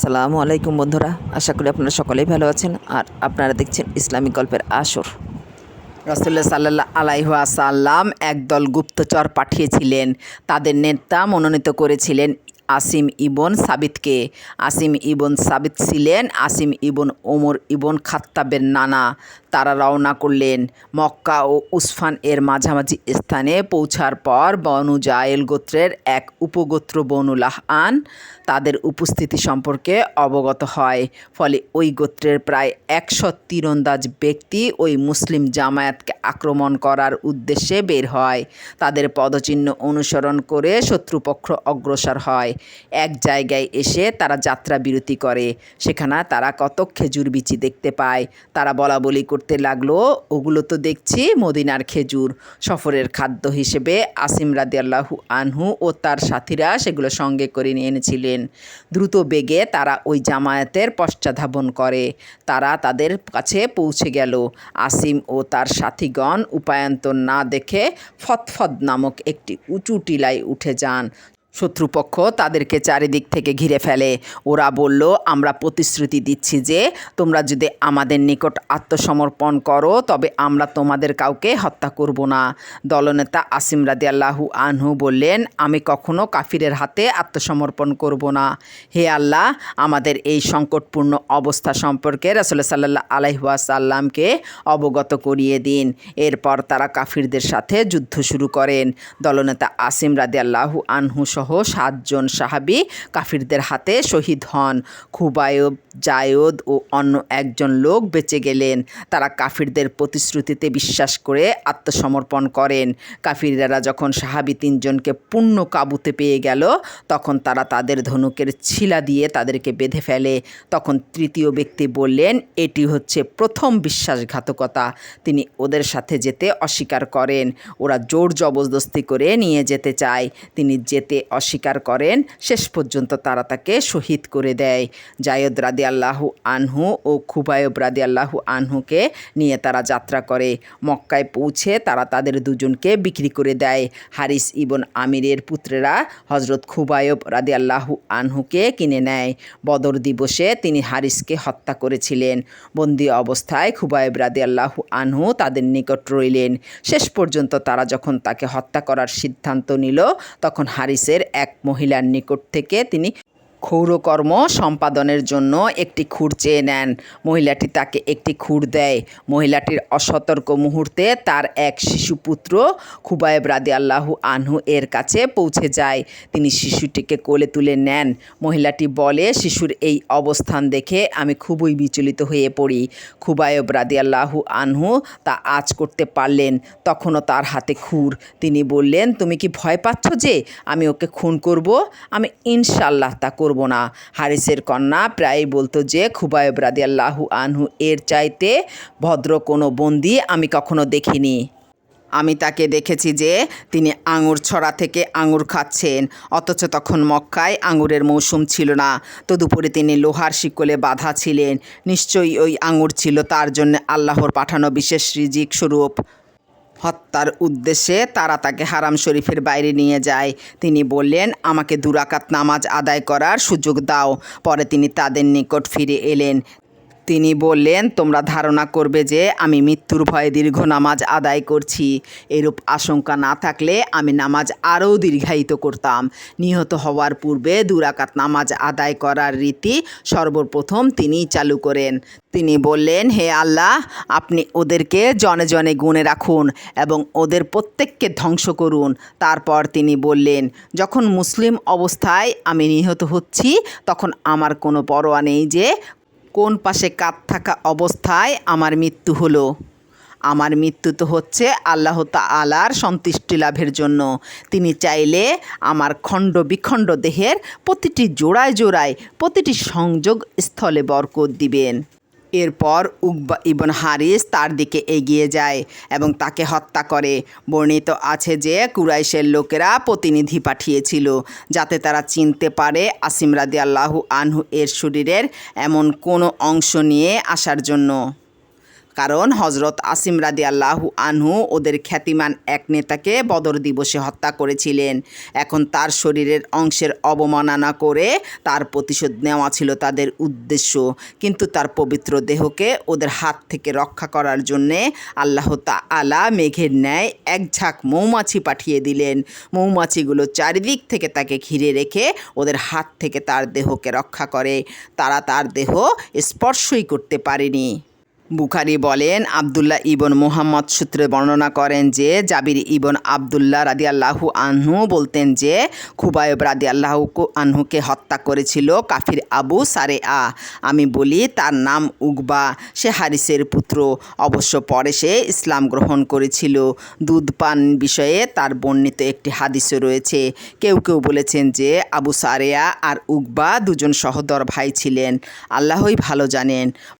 আসসালামু আলাইকুম বন্ধুরা, আশা করি আপনারা সকলেই ভালো আছেন আর আপনারা দেখছেন ইসলামিক গল্পের আসর। রসুল্লা সাল্লাহ আলাইহুয়া সাল্লাম একদল গুপ্তচর পাঠিয়েছিলেন। তাদের নেতা মনোনীত করেছিলেন আসিম ইবন সাবিতকে। আসিম ইবন সাবিত ছিলেন আসিম ইবন ওমর ইবন খাত্তাবের নানা। তারা রওনা করলেন। মক্কা ও উসফান এর মাঝামাঝি স্থানে পৌঁছার পর বনু জায়েল গোত্রের এক উপগোত্র বনু লাহান তাদের উপস্থিতি সম্পর্কে অবগত হয়। ফলে ওই গোত্রের প্রায় একশো তীরন্দাজ ব্যক্তি ওই মুসলিম জামায়াতকে আক্রমণ করার উদ্দেশ্যে বের হয়। তাদের পদচিহ্ন অনুসরণ করে শত্রুপক্ষ অগ্রসর হয়। এক জায়গায় এসে তারা যাত্রা বিরতি করে। সেখানে তারা কত খেজুর বিচি দেখতে পায়। তারা বলা বলি করতে লাগল, ওগুলো তো দেখছি, মদিনার খেজুর সফরের খাদ্য হিসেবে আসিম রাদিয়াল্লাহু আনহু ও তার সাথীরা সেগুলো সঙ্গে করে নিয়ে এনেছিলেন। দ্রুত বেগে তারা ওই জামায়াতের পশ্চাধাবন করে। তারা তাদের কাছে পৌঁছে গেল। আসিম ও তার সাথীগণ উপায়ন্তর না দেখে ফতফদ নামক একটি উঁচু টিলায় উঠে যান। শত্রুপক্ষ তাদেরকে চারিদিক থেকে ঘিরে ফেলে। ওরা বলল, আমরা প্রতিশ্রুতি দিচ্ছি যে, তোমরা যদি আমাদের নিকট আত্মসমর্পণ করো, তবে আমরা তোমাদের কাউকে হত্যা করব না। দলনেতা আসিম রাদি আল্লাহু আনহু বললেন, আমি কখনো কাফিরের হাতে আত্মসমর্পণ করব না। হে আল্লাহ, আমাদের এই সংকটপূর্ণ অবস্থা সম্পর্কে রাসুল্লাহ সাল্লাহ আলাইহাসাল্লামকে অবগত করিয়ে দিন। এরপর তারা কাফিরদের সাথে যুদ্ধ শুরু করেন। দলনেতা আসিম রাদি আল্লাহু আনহু সহ সাতজন সাহাবি কাফিরদের হাতে শহীদ হন। খুবায়ব, জায়দ ও অন্য একজন লোক বেঁচে গেলেন। তারা কাফিরদের প্রতিশ্রুতিতে বিশ্বাস করে আত্মসমর্পণ করেন। কাফিররা যখন সাহাবি তিনজনকে পূর্ণ কাবুতে পেয়ে গেল, তখন তারা তাদের ধনুকের ছিলা দিয়ে তাদেরকে বেঁধে ফেলে। তখন তৃতীয় ব্যক্তি বললেন, এটি হচ্ছে প্রথম বিশ্বাসঘাতকতা। তিনি ওদের সাথে যেতে অস্বীকার করেন। ওরা জোর জবরদস্তি করে নিয়ে যেতে চায়। তিনি যেতে অস্বীকার করেন, শেষ পর্যন্ত তারা তাকে শহীদ করে দেয়। জায়দ রাদি আল্লাহু আনহু ও খুবায়ব রাদি আল্লাহু আনহুকে নিয়ে তারা যাত্রা করে। মক্কায় পৌঁছে তারা তাদের দুজনকে বিক্রি করে দেয়। হারিস ইবন আমিরের পুত্রেরা হজরত খুবায়ব রাদি আল্লাহু আনহুকে কিনে নেয়। বদর দিবসে তিনি হারিসকে হত্যা করেছিলেন। বন্দি অবস্থায় খুবায়ব রাদি আল্লাহু আনহু তাদের নিকট রইলেন। শেষ পর্যন্ত তারা যখন তাকে হত্যা করার সিদ্ধান্ত নিল, তখন হারিসের এক মহিলার নিকট থেকে তিনি ক্ষৌরকর্ম সম্পাদনের জন্য একটি খুর চেয়ে নেন। মহিলাটি তাকে একটি খুর দেয়। মহিলাটির অসতর্ক মুহূর্তে তার এক শিশুপুত্র খুবায়েব রাদি আল্লাহু আনহু এর কাছে পৌঁছে যায়। তিনি শিশুটিকে কোলে তুলে নেন। মহিলাটি বলে, শিশুর এই অবস্থান দেখে আমি খুবই বিচলিত হয়ে পড়ি। খুবায়েব রাদি আল্লাহু আনহু তা আজ করতে পারলেন, তখনও তার হাতে খুর তিনি বললেন, তুমি কি ভয় পাচ্ছ যে আমি ওকে খুন করব? আমি ইনশাল্লাহ তা করব। না। হারিসের কন্যা প্রায় বলতো যে, খুবায়ব রাদি আল্লাহু আনহু এর চাইতে ভদ্র কোনো বন্দি আমি কখনো দেখিনি। আমি তাকে দেখেছি যে, তিনি আঙুর ছড়া থেকে আঙুর খাচ্ছেন, অথচ তখন মক্কায় আঙুরের মৌসুম ছিল না। তদুপরি তিনি লোহার শিকলে বাধা ছিলেন। নিশ্চয়ই ওই আঙুর ছিল তার জন্য আল্লাহর পাঠানো বিশেষ রিজিক স্বরূপ। হত্যার উদ্দেশ্যে তারা তাকে হারাম শরীফের বাইরে নিয়ে যায়। তিনি বললেন, আমাকে দুরাকাত নামাজ আদায় করার সুযোগ দাও। পরে তিনি তাদের নিকট ফিরে এলেন। তিনি বললেন, তোমরা ধারণা করবে যে আমি মৃত্যুর ভয়ে দীর্ঘ নামাজ আদায় করছি। এরূপ আশঙ্কা না থাকলে আমি নামাজ আরও দীর্ঘায়িত করতাম। নিহত হওয়ার পূর্বে দুরাকাত নামাজ আদায় করার রীতি সর্বপ্রথম তিনিই চালু করেন। তিনি বললেন, হে আল্লাহ, আপনি ওদেরকে জনে জনে গুণে রাখুন এবং ওদের প্রত্যেককে ধ্বংস করুন। তারপর তিনি বললেন, যখন মুসলিম অবস্থায় আমি নিহত হচ্ছি, তখন আমার কোনো পরোয়া নেই যে কোন পাশে কাত থাকা অবস্থায় আমার মৃত্যু হলো? আমার মৃত্যু তো হচ্ছে আল্লাহ আলার সন্তুষ্টি লাভের জন্য। তিনি চাইলে আমার খণ্ড বিখণ্ড দেহের প্রতিটি জোড়ায় জোড়ায় প্রতিটি সংযোগ স্থলে বরকত দিবেন। এরপর উকবা ইবন হারিস তার দিকে এগিয়ে যায় এবং তাকে হত্যা করে। বর্ণিত আছে যে কুরাইশের লোকেরা প্রতিনিধি পাঠিয়েছিল যাতে তারা চিনতে পারে আসিম রাদি আল্লাহু আনহু এর শরীরের এমন কোনো অংশ নিয়ে আসার জন্য। কারণ হজরত আসিম রাদি আল্লাহু আনহু ওদের খ্যাতিমান এক নেতাকে বদর দিবসে হত্যা করেছিলেন। এখন তার শরীরের অংশের অবমাননা করে তার প্রতিশোধ নেওয়া ছিল তাদের উদ্দেশ্য। কিন্তু তার পবিত্র দেহকে ওদের হাত থেকে রক্ষা করার জন্যে আল্লাহ তা আলা মেঘের ন্যায় এক ঝাঁক মৌমাছি পাঠিয়ে দিলেন। মৌমাছিগুলো চারিদিক থেকে তাকে ঘিরে রেখে ওদের হাত থেকে তার দেহকে রক্ষা করে। তারা তার দেহ স্পর্শই করতে পারেনি। বুখারি বলেন, আবদুল্লাহ ইবন মুহাম্মদ সূত্রে বর্ণনা করেন যে, জাবির ইবন আবদুল্লাহ রাদি আল্লাহু আনহু বলতেন যে, খুবায়ব রাদি আল্লাহু আনহুকে হত্যা করেছিল কাফির আবু সারে আ আমি বলি, তার নাম উকবা, সে হারিসের পুত্র। অবশ্য পরে সে ইসলাম গ্রহণ করেছিল। দুধ পান বিষয়ে তার বর্ণিত একটি হাদিসও রয়েছে। কেউ কেউ বলেছেন যে, আবু সারেয়া আর উকবা দুজন সহদর ভাই ছিলেন। আল্লাহই ভালো জানেন।